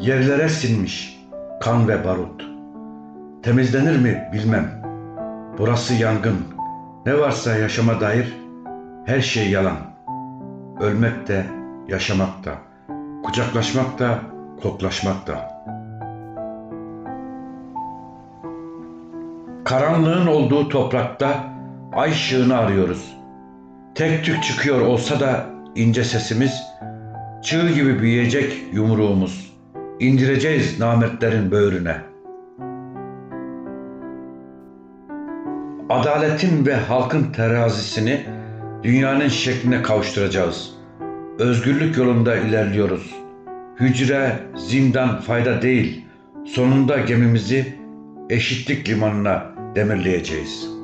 Yerlere sinmiş kan ve barut. Temizlenir mi bilmem. Burası yangın. Ne varsa yaşama dair her şey yalan. Ölmek de, yaşamak da, kucaklaşmak da, koklaşmak da. Karanlığın olduğu toprakta ay ışığını arıyoruz. Tek tük çıkıyor olsa da ince sesimiz, çığ gibi büyüyecek yumruğumuz. İndireceğiz namertlerin böğrüne. Adaletin ve halkın terazisini dünyanın şekline kavuşturacağız. Özgürlük yolunda ilerliyoruz. Hücre, zindan fayda değil. Sonunda gemimizi eşitlik limanına demirleyeceğiz.''